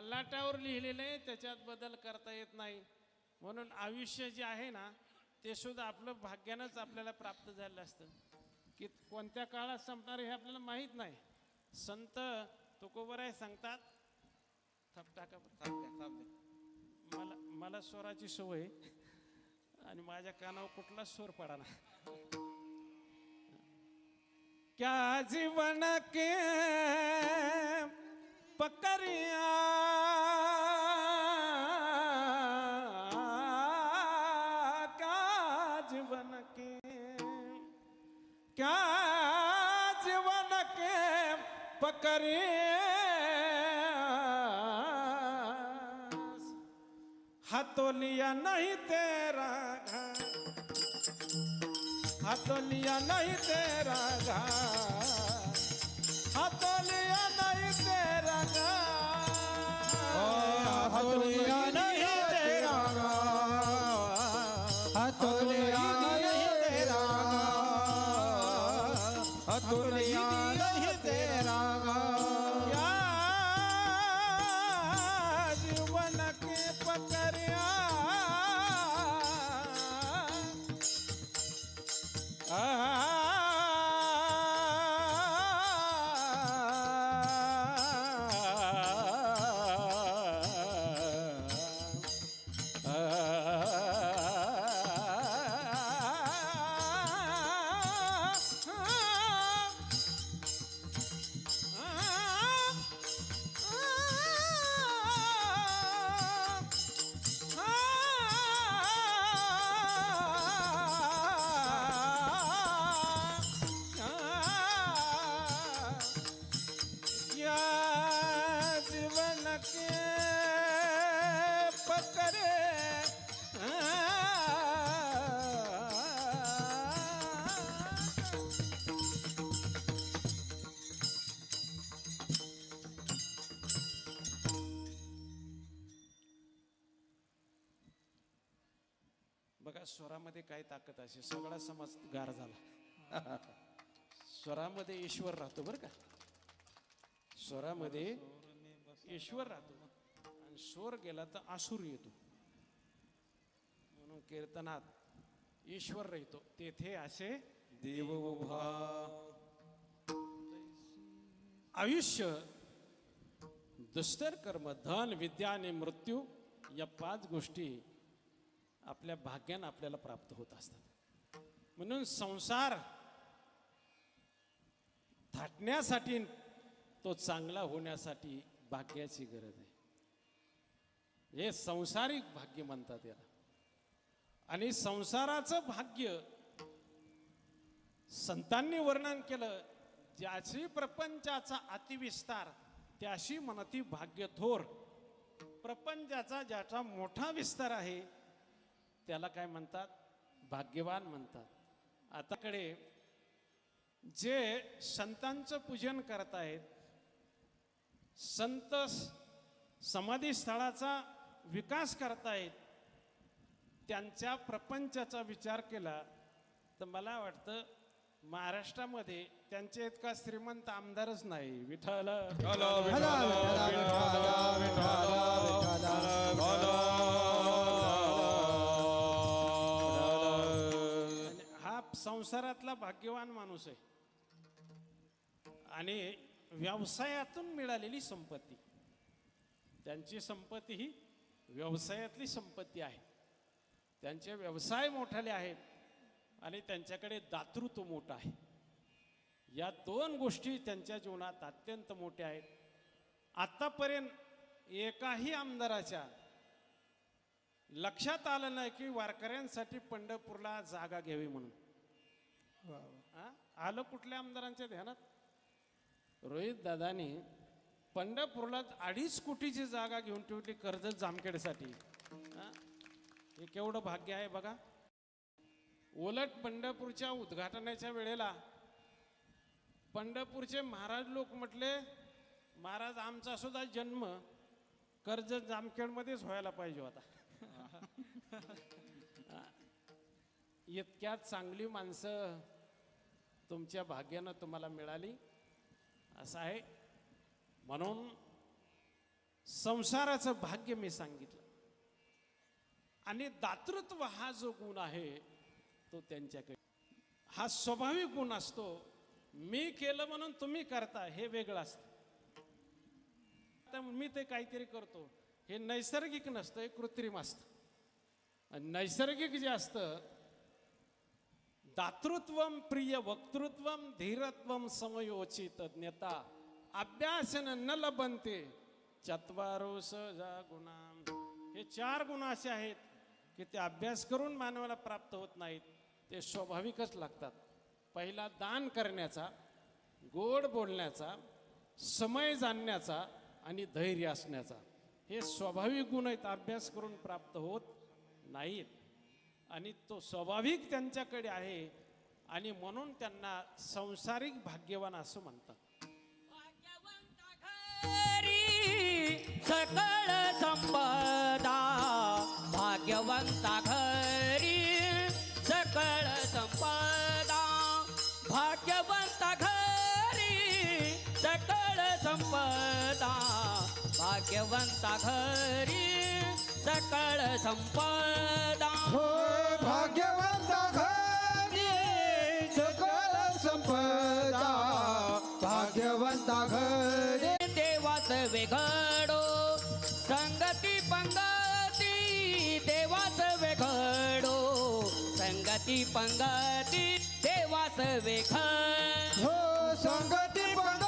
ललाटावर लिहिलेलं आहे त्याच्यात बदल करता येत नाही. म्हणून आयुष्य जे आहे ना ते सुद्धा आपलं भाग्यानंच आपल्याला प्राप्त झालं असतं. की कोणत्या काळात संपणार हे आपल्याला माहीत नाही. संत तुकोबराय सांगतात थप टाका मला मला स्वराची सवय आणि माझ्या कानावर कुठला स्वर पडा ना क्या जीवन के पकरिया क्या जीवन के क्या जीवन के पकड़िया। हाथों नहीं तेरा घर हथोलिया नहीं तेरा घर स्वरामध्ये काय ताकद असे सगळा समाज गार झाला. स्वरामध्ये ईश्वर राहतो बरं का. स्वरामध्ये ईश्वर राहतो. आणि स्वर गेला तर आसूर येतो. म्हणून कीर्तनात ईश्वर राहतो. तेथे असे देव उभा. आयुष्य दुस्तर कर्म धन विद्या आणि मृत्यू या पाच गोष्टी आपल्या भाग्यानं आपल्याला प्राप्त होत असतात. म्हणून संसार थाटण्यासाठी तो चांगला होण्यासाठी भाग्याची गरज आहे. हे संसारिक भाग्य म्हणतात याला. आणि संसाराचं भाग्य संतांनी वर्णन केलं ज्याची प्रपंचाचा अतिविस्तार त्याशी म्हणती भाग्य थोर प्रपंचाचा ज्याचा मोठा विस्तार आहे त्याला काय म्हणतात? भाग्यवान म्हणतात. आताकडे जे संतांचं पूजन करतायत संत स- समाधी स्थळाचा विकास करतायत त्यांच्या प्रपंचाचा विचार केला तर मला वाटतं महाराष्ट्रामध्ये त्यांच्या इतका श्रीमंत आमदारच नाही. विठ्ठला संसारातला भाग्यवान माणूस आहे. आणि व्यवसायातून मिळालेली संपत्ती. त्यांची संपत्ती ही व्यवसायातली संपत्ती आहे. त्यांचे व्यवसाय मोठाले आहेत आणि त्यांच्याकडे दातृत्व मोठं आहे. या दोन गोष्टी त्यांच्या जीवनात अत्यंत मोठ्या आहेत. आत्तापर्यंत एकाही आमदाराच्या लक्षात आलं नाही की वारकऱ्यांसाठी पंढरपूरला जागा घ्यावी म्हणून. हा? आलं कुठल्या आमदारांच्या ध्यानात? रोहित दादानी पंढरपूरला अडीच कोटीची जागा घेऊन ठेवली कर्जत जामखेडसाठी. हा? हे केवढं भाग्य आहे बघा. उलट पंढरपूरच्या उद्घाटनाच्या वेळेला पंढरपूरचे महाराज लोक म्हटले महाराज आमचा सुद्धा जन्म कर्जत जामखेडमध्येच व्हायला पाहिजे होता. इतक्यात चांगली माणसं तुमच्या भाग्यानं तुम्हाला मिळाली. असं आहे. म्हणून संसाराचं भाग्य मी सांगितलं. आणि दातृत्व हा जो गुण आहे तो त्यांच्याकडे. हा स्वाभाविक गुण असतो. मी केलं म्हणून तुम्ही करता हे वेगळं असतं. आता मी ते काहीतरी करतो. हे नैसर्गिक नसतं हे कृत्रिम असतं. नैसर्गिक जे असतं दातृत्वम प्रिय वक्तृत्वम धीरत्वम समयोचित ज्ञता अभ्यासन न लबनते चत्वारो सजा गुणा. हे चार गुण असे आहेत की ते अभ्यास करून मानवाला प्राप्त होत नाहीत ते स्वाभाविकच लागतात. पहिला दान करण्याचा गोड बोलण्याचा समय जाणण्याचा आणि धैर्य असण्याचा. हे स्वाभाविक गुण आहेत अभ्यास करून प्राप्त होत नाहीत. आणि तो स्वाभाविक त्यांच्याकडे आहे आणि म्हणून त्यांना संसारिक भाग्यवान असं म्हणतात. सकळ संपदा. भाग्यवंता घरी सकळ संपदा. भाग्यवंता घरी सकळ संपदा. भाग्यवंता घरी सकळ संपदा. वेघडो संगती पंगती देवाच वेघडो संगती पंगती देवाच वेघ हो संगती पंगती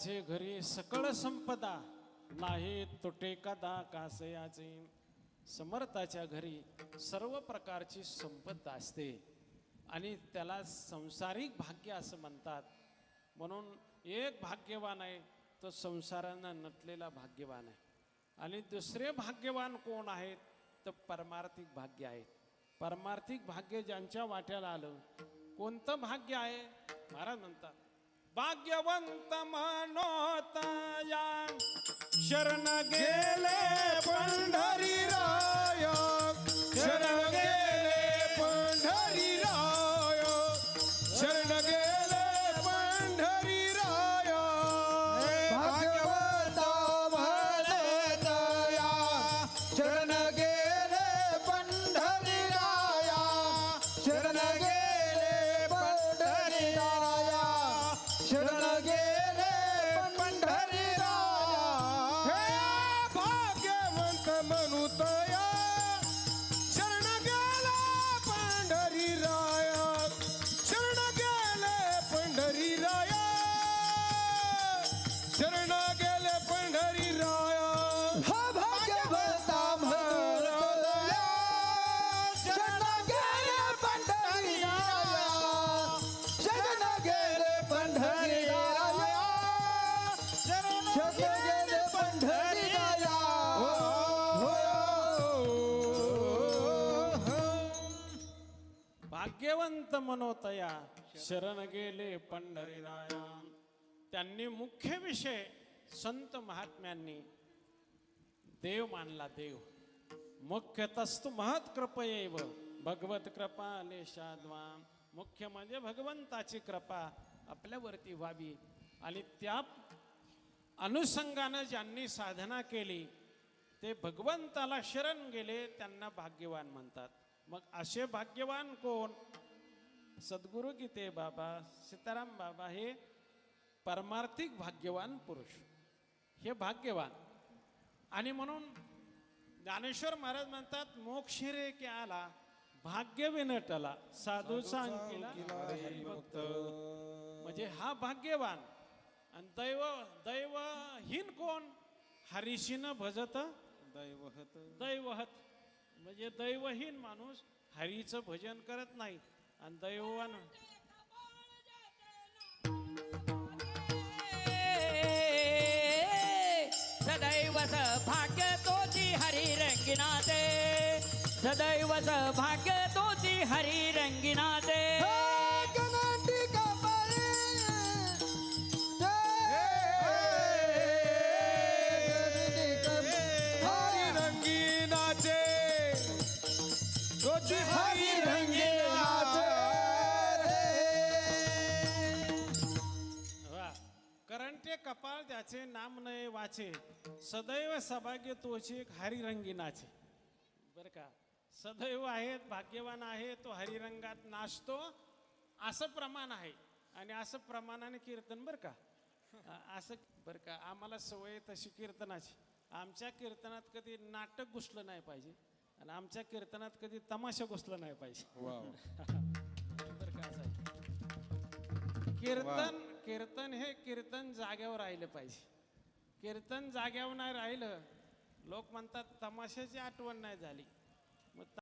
समर्थाचे घरी सकळ संपदा नाही तुटे कदा कासयाचे समर्थाच्या घरी सर्व प्रकारची संपदा असते आणि त्याला संसारिक भाग्य असं म्हणतात. म्हणून एक भाग्यवान आहे तो संसारानं नटलेला भाग्यवान आहे. आणि दुसरे भाग्यवान कोण आहेत? तर परमार्थिक भाग्य आहेत परमार्थिक भाग्य ज्यांच्या वाट्याला आलं कोणतं भाग्य आहे? महाराज म्हणतात भाग्यवंत मनोतया शरण गेले पंढरी राय भाग्यवंत मनोतया. शरण गेले पंढरीराया. त्यांनी मुख्य विषय संत महात्म्यांनी देव मानला देव. मुख्य तस्तु महत कृपयेव. भगवत कृपा लेशाद्वा मुख्य म्हणजे भगवंताची कृपा आपल्यावरती व्हावी. आणि त्या अनुषंगानं ज्यांनी साधना केली ते भगवंताला शरण गेले त्यांना भाग्यवान म्हणतात. मग असे भाग्यवान कोण? सद्गुरु गीते बाबा सीताराम बाबा हे परमार्थिक भाग्यवान पुरुष. हे भाग्यवान. आणि म्हणून ज्ञानेश्वर महाराज म्हणतात मोक्ष रे की आला भाग्य विनटला साधू सांग केला हरिभक्त. म्हणजे हा भाग्यवान. आणि दैव दैवहीन कोण? हरिशीन भजत दैवहत. दैवहत. म्हणजे दैवहीन माणूस हरीचं भजन करत नाही. आणि दैववान सदैव भाग्य तोची हरी रंगिनाचे सदैव भाग्य तोची हरी रंगिनाचे त्याचे नाम नये वाचे. सदैव सभाग्य तोचे एक हरिरंगी नाचे बर का? सदैव आहेत भाग्यवान आहे तो हरिरंगात नाचतो. असं प्रमाण आहे. आणि असं प्रमाणाने कीर्तन बर का? असं बर का? आम्हाला सवय तशी कीर्तनाची. आमच्या कीर्तनात कधी नाटक घुसलं नाही पाहिजे. आणि आमच्या कीर्तनात कधी तमाशा घुसलं नाही पाहिजे. बरं का असं. कीर्तन कीर्तन हे कीर्तन जाग्यावर राहिलं पाहिजे. कीर्तन जाग्यावर नाही राहिलं लोक म्हणतात तमाशाची आठवण नाही झाली.